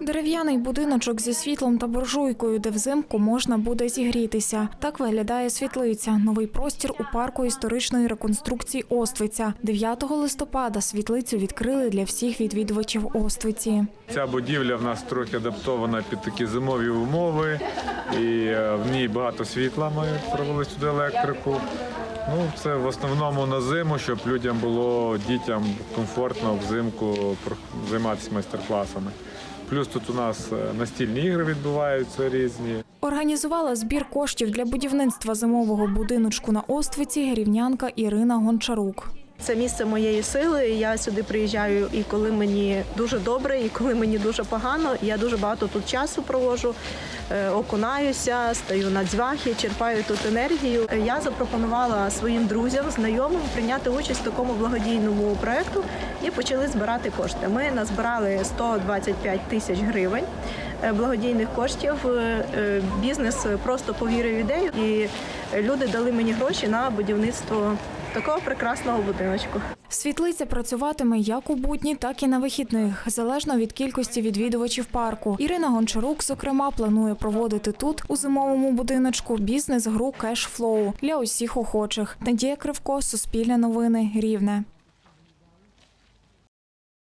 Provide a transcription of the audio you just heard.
Дерев'яний будиночок зі світлом та буржуйкою, де взимку можна буде зігрітися. Так виглядає світлиця. Новий простір у парку історичної реконструкції Оствиця. 9 листопада світлицю відкрили для всіх відвідувачів Оствиці. Ця будівля в нас трохи адаптована під такі зимові умови, і е, в ній багато світла. Ми провели сюди електрику. Ну, це в основному на зиму, щоб людям було дітям комфортно взимку займатися майстер-класами. Плюс тут у нас е, настільні ігри відбуваються різні. Організувала збір коштів для будівництва зимового будиночку на Оствиці рівнянка Ірина Гончарук. Це місце моєї сили. Я сюди приїжджаю і коли мені дуже добре, і коли мені дуже погано. Я дуже багато тут часу проводжу, е, окунаюся, стаю на дзвахи, черпаю тут енергію. Е, Я запропонувала своїм друзям, знайомим прийняти участь в такому благодійному проєкту і почали збирати кошти. Ми назбирали 125 тисяч гривень благодійних коштів. Е, е, Бізнес просто повірив ідею, і люди дали мені гроші на будівництво такого прекрасного будиночку. Світлиця працюватиме як у будні, так і на вихідних, залежно від кількості відвідувачів парку. Ірина Гончарук, зокрема, планує проводити тут у зимовому будиночку бізнес-гру кешфлоу для усіх охочих. Надія Кривко, Суспільне новини, Рівне.